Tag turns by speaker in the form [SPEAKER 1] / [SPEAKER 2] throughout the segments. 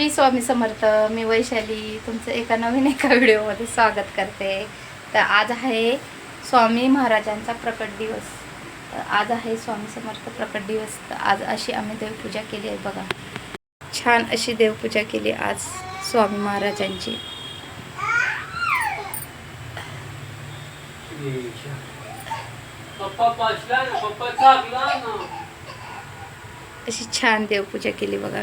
[SPEAKER 1] श्री स्वामी समर्थ मी वैशाली तुमचं एका नवीन एका व्हिडिओमध्ये स्वागत करते. तर आज आहे स्वामी महाराजांचा प्रकट दिवस. तर आज आहे स्वामी समर्थ प्रकट दिवस. तर आज अशी आम्ही देवपूजा केली आहे बघा. छान अशी देवपूजा केली आज स्वामी महाराजांची. अशी छान देवपूजा केली बघा.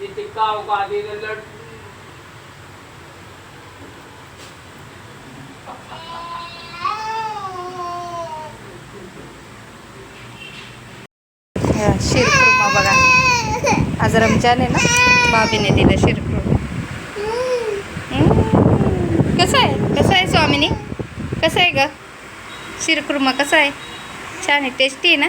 [SPEAKER 2] जितने काव
[SPEAKER 1] शिरखुर्मा बघा. आज रमजान आहे ना? बाबीने दिलं शिरखुर्मा. कसं आहे? कसं आहे स्वामिनी? कसं आहे ग? शिरखुर्मा कसं आहे? छान आहे. टेस्टी आहे ना?